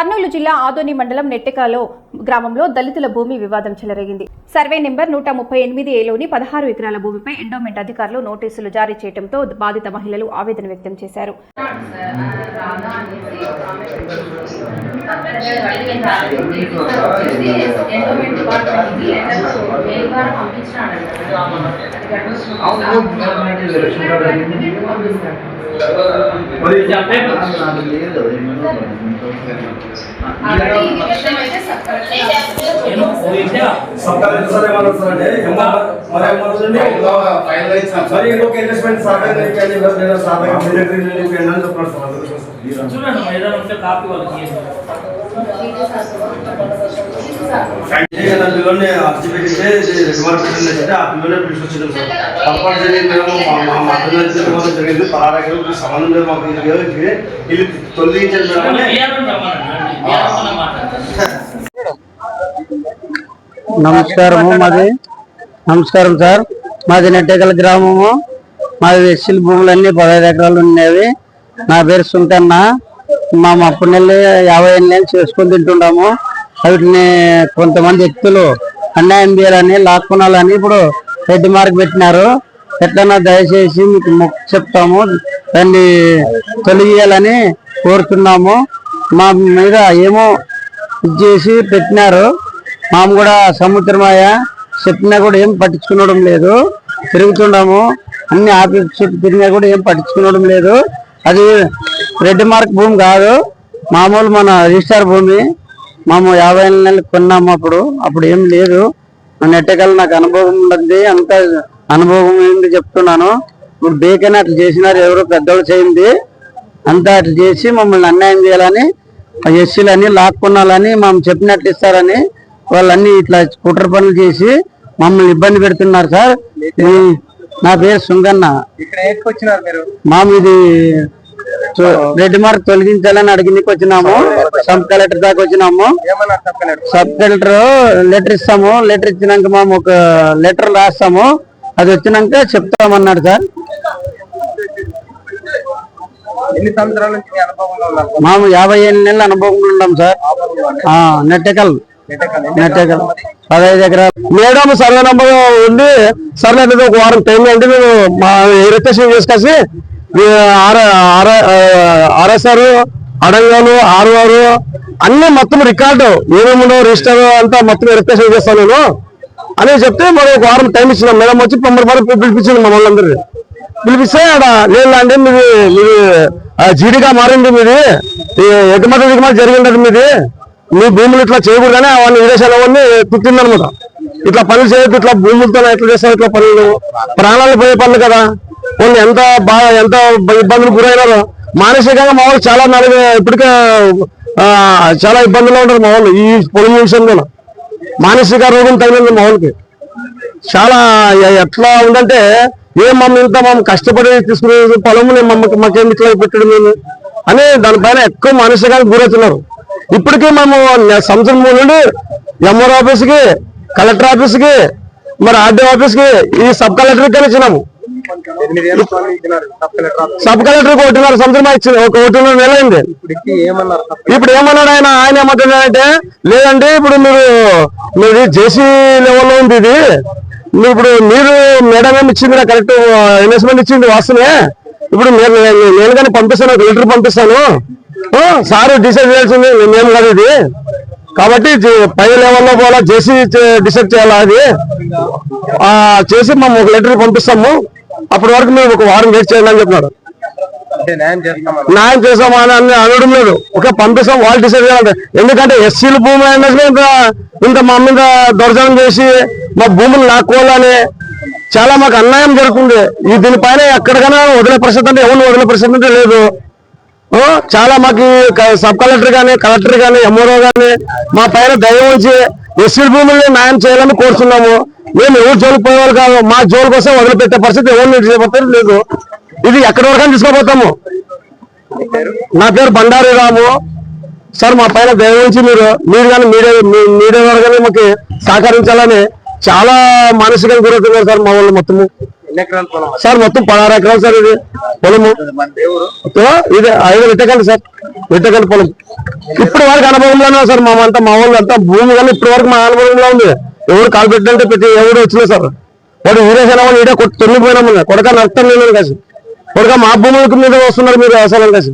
కర్నూలు జిల్లా ఆదోని మండలం నెట్టెకాలో గ్రామంలో దళితుల భూమి వివాదం చెలరేగింది. సర్వే నెంబర్ నూట ముప్పై ఎనిమిది ఏలోని పదహారు ఎకరాల భూమిపై ఎండోమెంట్ అధికారులు నోటీసులు జారీ చేయడంతో బాధిత మహిళలు ఆవేదన వ్యక్తం చేశారు. ఎండోమెంట్ డిపార్ట్మెంట్కి లెటర్ మెయిల్ ద్వారా పంపించినాడు మరి ఆల్రెడీ ఈ విషయం అయితే సబ్ కలెక్టర్ సబ్కారీ సార్ ఏమన్నారు సార్ అంటే ఎంఆర్ మరి ఏమన్నారండి మరి ఇంకొక ఇన్వెస్ట్మెంట్ సాధన ఇచ్చాను లేదా సాధన మిలిటరీ అని చెప్పి ఏంటని చెప్తున్నారు సార్ అందుకోసం సార్. చూడండి ఏదైనా ఉంటే కాపీ వాళ్ళకి ఇవ్వండి. ఏదైనా పిల్లల్ని అర్జీ పెట్టితే పెట్టిందంటే ఆ పిల్లలే సార్ తప్పనిసరి మేము మా పిల్లలు జరిగింది సంబంధం లేదు మాకు ఇది ఇది తొలగించారు నమస్కారము మాది నమస్కారం సార్. మాది నెట్టెకల గ్రామము. మాది వెస్సిల్ భూములన్నీ పదహైదు ఎకరాలు ఉండేవి నా పేరు సుంకన్న మా అప్పటి నెల యాభై ఏళ్ళ నుంచి చేసుకొని తింటున్నాము వాటిని కొంతమంది వ్యక్తులు అన్యాయం చేయాలని లాక్కునాలని ఇప్పుడు రెడ్ మార్క్ పెట్టినారు. ఎట్లన్నా దయచేసి మీకు మొక్క చెప్తాము. దాన్ని తొలగియాలని కోరుతున్నాము. మా మీద ఏమో ఇది చేసి పెట్టినారు. మాము కూడా సముద్రమాయ చెప్పినా కూడా ఏం పట్టించుకునడం లేదు. తిరుగుతున్నాము అన్ని ఆఫీస్ చుట్టూ తిరిగినా కూడా ఏం పట్టించుకునడం లేదు. అది రెడ్ మార్క్ భూమి కాదు. మామూలు మన రిజిస్టార్ భూమి. మేము యాభై ఏళ్ళ నెలలు కొన్నాము అప్పుడు. అప్పుడు ఏం లేదు. నెట్టగల నాకు అనుభవం ఉంది అంత అనుభవం ఏంటి చెప్తున్నాను. ఇప్పుడు బేకని అట్లా చేసినారు ఎవరో పెద్దోళ్ళు చేయింది. అంతా అట్లా చేసి మమ్మల్ని అన్యాయం చేయాలని ఎస్సీలని లాక్కున్నాలని మేము చెప్పినట్లు ఇస్తారని వాళ్ళన్నీ ఇట్లా కుట్ర పనులు చేసి మమ్మల్ని ఇబ్బంది పెడుతున్నారు సార్. నా పేరు సుంగన్న. ఇక్కడ మాము ఇది రెడ్ మార్క్ తొలగించాలని అడిగినకి వచ్చినాము సబ్ కలెక్టర్ దాకా వచ్చినాము సబ్ కలెక్టర్? లెటర్ ఇస్తాము. లెటర్ ఇచ్చినాక మేము ఒక లెటర్ రాస్తాము. అది వచ్చినాక చెప్తామన్నాడు సార్. ఎన్ని సంవత్సరాల నుంచి మాము యాభై ఏళ్ళ నెలల అనుభవం ఉన్నాం సార్. నెట్టెకల్. నెట్టెకల్ పదహైదు ఎకరాలు. మేడం సర్వే నంబర్ సర్వే అనేది ఒక వారం టైం అంటే మేము మా రిజిస్ట్రేషన్ చేసుకొచ్చి ఆర్ఎస్ఆర్ అడంగాలు ఆర్ఆర్ అన్ని మొత్తం రికార్డు ఏమేమి ఉండవు రిజిస్టర్ అంతా మొత్తం వెరిఫికేషన్ చేస్తాను నేను. అని చెప్తే మరి ఒక వారం టైం ఇచ్చినాం. మేడం వచ్చి పంపడి మరి పిలిపించింది మమ్మల్ని అందరినీ పిలిపిస్తే ఆడ లేదండి మీది మీది జీడిగా మారింది మీది. ఈ ఎగుమతి దిగుమతి జరిగింది మీది. మీ భూములు ఇట్లా చేయకూడదని అవన్నీ విదేశాలు అవన్నీ పుట్టిందనమాట ఇట్లా పనులు చేయొద్దు ఇట్లా భూములతో ఎట్లా చేస్తారు ఇట్లా పనులు? ప్రాణాలు పోయే పనులు కదా. వాళ్ళు ఎంత బాగా ఎంత ఇబ్బందులు గురైనారో. మానసికంగా మా వాళ్ళు చాలా నలుగు ఇప్పటికే చాలా ఇబ్బందుల్లో ఉంటారు మా వాళ్ళు ఈ పొలం విషయంలో మానసిక రోగం తగిలింది మా వాళ్ళకి. చాలా ఎట్లా ఉందంటే ఏం మమ్మల్ని ఇంత మమ్మల్ని కష్టపడి తీసుకునే పొలముని మమ్మకి మాకేం ఇట్లా పెట్టడం మేము అని దానిపైన ఎక్కువ మానసికంగా గురవుతున్నారు. ఇప్పటికీ మేము సంవత్సరం మూడు నుండి ఎంఆర్ ఆఫీస్కి కలెక్టర్ ఆఫీస్కి మరి ఆర్డీ ఆఫీస్కి ఈ సబ్ కలెక్టర్కి ఇచ్చినాము ఎనిమిది ఏళ్ళు స్వామి ఇచ్చినారు సబ్ కలెక్టర్ ఒకటిన్నర సంవత్సరం ఇచ్చింది. ఒక ఒకటిన్నర నెల అయింది. ఇప్పుడు ఏమన్నాడు ఆయన? ఆయన ఏమంటున్నాడంటే లేదంటే ఇప్పుడు మీరు మీది జేసీ లెవెల్లో ఉంది ఇది. మీరు ఇప్పుడు మీరు మేడం ఏమి ఇచ్చింది కరెక్ట్ ఇన్వెస్ట్మెంట్ ఇచ్చింది వాస్తవే ఇప్పుడు నేను నేను- కానీ పంపిస్తాను ఒక లెటర్ పంపిస్తాను. సార్ డిసైడ్ చేయాల్సింది మేము కాదు ఇది. కాబట్టి పై లెవెల్లో పోలా జేసీ డిసైడ్ చేయాలా అది? చేసి మేము ఒక లెటర్ పంపిస్తాము. అప్పటి వరకు మేము ఒక వారం వెయిట్ చెప్పినారు అంటే న్యాయం చేసామా అని అని అనడం లేదు. ఒక పంపిస్తాం వాళ్ళు డిసైడ్ చేయాలంటే. ఎందుకంటే ఎస్సీల భూమి అయినట్లు ఇంత ఇంత మా మీద దొరజనం చేసి మా భూములు లాక్కోవాలని చాలా మాకు అన్యాయం జరుగుతుంది. ఈ దీనిపైన ఎక్కడికైనా వదిలే పరిస్థితి అంటే ఎవరిని వదిలే పరిస్థితి అంటే లేదు. చాలా మాకు సబ్ కలెక్టర్ గానీ కలెక్టర్ గానీ ఎంఆర్ఓ గానీ మా పైన దయ ఉంచి ఎస్సీల భూముల్ని న్యాయం చేయాలని కోరుతున్నాము. మేము ఎవరు జోలికి పోయేవాళ్ళు కాదు. మా జోలు కోసం వదిలిపెట్టే పరిస్థితి ఎవరిని చేయబోతారు లేదు. ఇది ఎక్కడి వరకు తీసుకోబోతాము నా పేరు బండారి రాము సార్ మా పైన దయవుంచి మీరు మీరు కానీ మీడియా మీడియా ద్వారా కానీ మాకు సహకరించాలని చాలా మానసికంగా గురవుతున్నారు సార్ మా వాళ్ళు మొత్తము? సార్ మొత్తం పదహారు ఎకరాలు సార్ ఇది పొలము. ఇది ఐదు విట్టకండి సార్. విట్టకండి పొలం. ఇప్పటి వరకు అనుభవంలోనే సార్ మా అంతా మా వాళ్ళు అంతా భూమి కానీ ఇప్పటి వరకు మా అనుభవంలో ఉంది. ఎవరు కాలు పెట్టాలంటే ప్రతి ఎవడు వచ్చినా సార్. వాడు వీరేసిన వాళ్ళు ఈడే కొట్టి తొమ్మిపోయినాము కొడక నష్టం లేదు కాసి కొడక మా భూములకు మీద వస్తున్నారు మీరు వ్యవసాయం కాసి